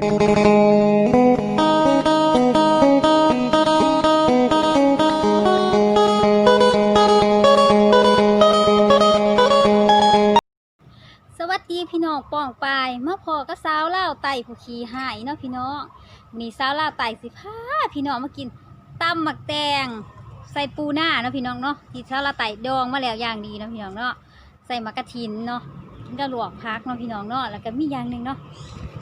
สวัสดีพี่น้องป้องปายมาพอก็สาวเล่าวไต่ผู้ขี่หายเนาะพี่น้องมีสาวเล่าวไต่สิพาพี่น้องมากินตำหมักแตงใส่ปูหน้าเนาะพี่น้องเนาะที่สาวเล่าวไต่ดองมาแล้วอย่างดีเนาะพี่น้องเนาะใส่มะกะถินเนาะก็ลวกพักเนาะพี่น้องเนาะแล้วก็มีอย่างหนึ่งเนาะ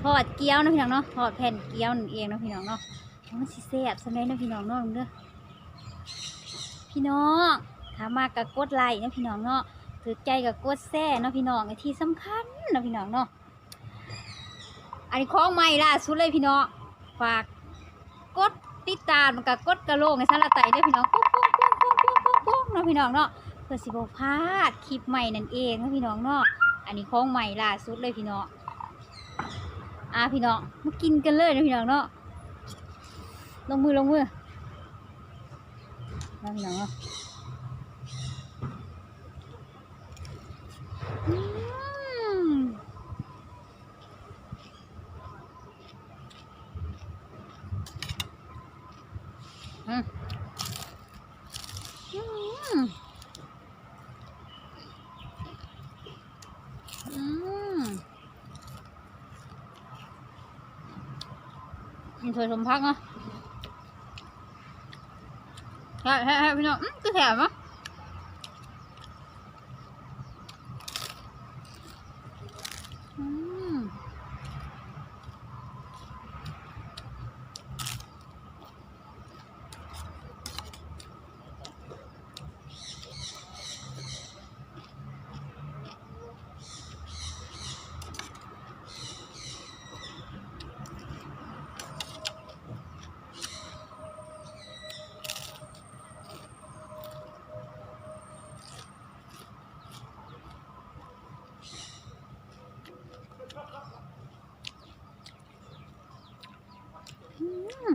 ทอดเกี๊ยวนะพี่น้องเนาะทอดแผ่นเกี๊ยวนั่นเองนะพี่น้องเนาะมันสิแซ่บสำเร็จนะพี่น้องเนาะเด้อพี่น้องถ้ามากกะกดไลค์นะพี่น้องเนาะถือใจกับกดแซ่เนาะพี่น้องไอ้ที่สำคัญนะพี่น้องเนาะอันนี้ของใหม่ล่าสุดเลยพี่น้องฝากกดติดตามมันกับกดกระโลกในสารไตด้วยพี่น้องปุ๊บปุ๊บปุ๊บปุ๊บปุ๊บปุ๊บปุ๊บนะพี่น้องเนาะเพื่อสิบพลาดคลิปใหม่นั่นเองนะพี่น้องเนาะอันนี้ของใหม่ล่าสุดเลยพี่น้อง อะพี่น้องมากินกันเลยนะพี่น้องเนาะลงมือลงมือเนาะพี่น้องเนาะอืมอืมอืมอืม มีถ้วยสมพักเนาะใช่ใช่ใช่พี่น้องอืมก็แถมเนาะ อืมอืม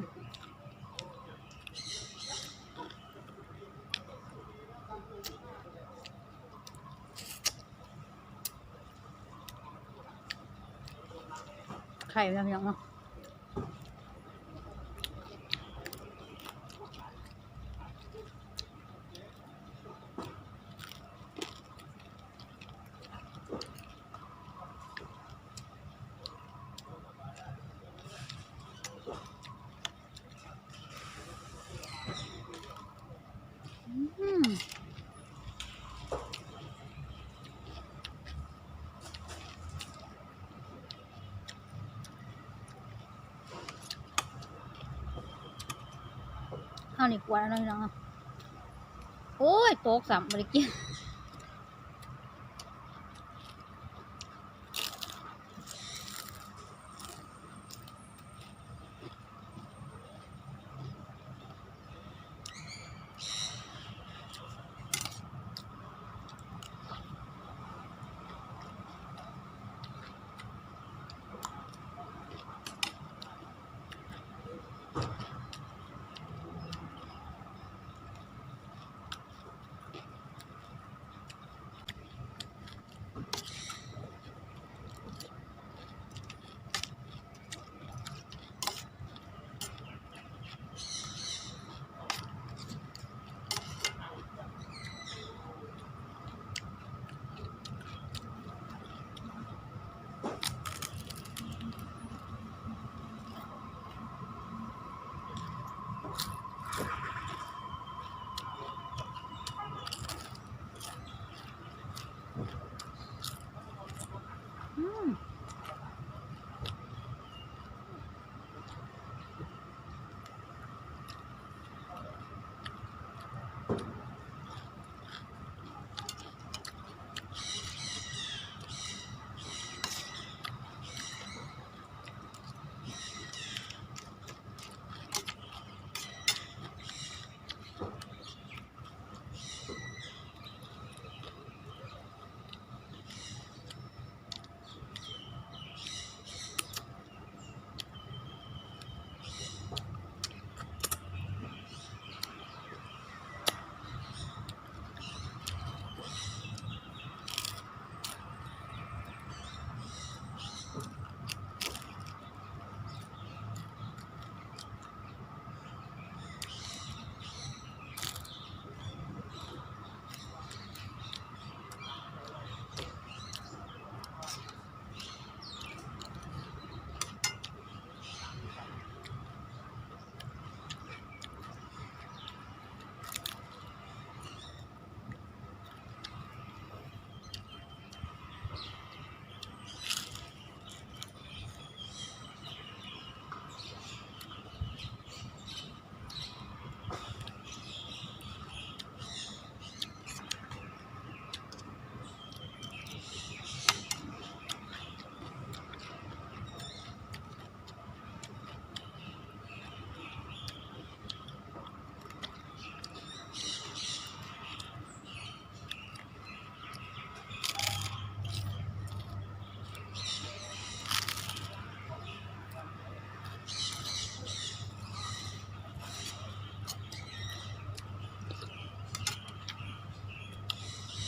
ไข่ยังยั ข้านี่กวนแล้วเนาะพี่น้องเนาะโอ้ยโต๊กสัมบริกิน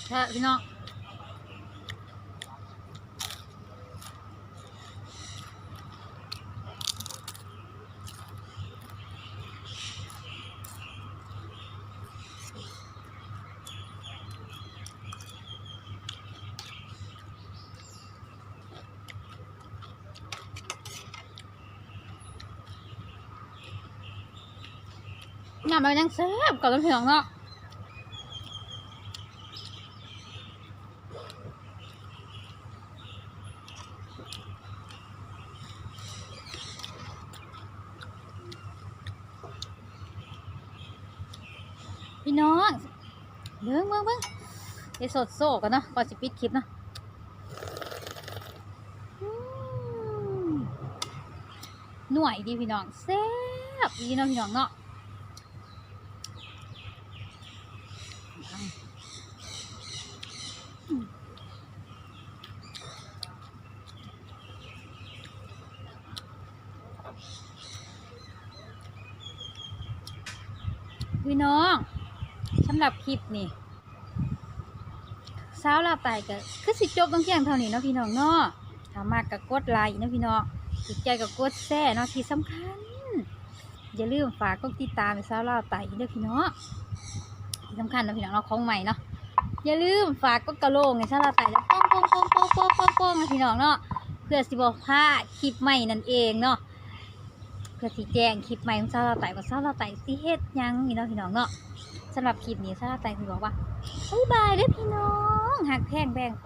แค่พี่น้องงานมันยังแซ่บกว่าต้นเพียงเนาะ น้องเบิ้งเบิ้งเบิ้งไปสดโซกันเนาะก่อนสิปิดคลิปเนาะหน่วยดีพี่น้องแซ่บดีเนาะพี่น้องเนาะพี่น้องำหรับคลิปนี่สาวลาไปก็คือสิจบต้องเที่ยงเท่านี้เนาะพี่น้องเนาะถ้ามากก็กดไลค์นะพี่น้องติดใจก็กดแซ่เนาะที่สำคัญ อย่าลืมฝากกดติดตามไปสาวลาไต่เด้อพี่น้องที่สำคัญนะพี่น้องเราของใหม่เนาะอย่าลืมฝากกดกระโลกในสาวลาไต่แล้วป้องป้องป้องป้องป้องป้องป้องนะพี่น้องเนาะเพื่อสิบพลาดคลิปใหม่นั่นเองเนาะเพื่อสีแจ้งคลิปใหม่ของสาวลาไต่ว่าสาวลาไต่สิเฮ็ดยังนี่เนาะพี่น้องเนาะ สำหรับคลิปนี้สาวลาวไต่คือบอกว่าบ๊ายบายเด้อพี่น้องหักแพงแบ่งไป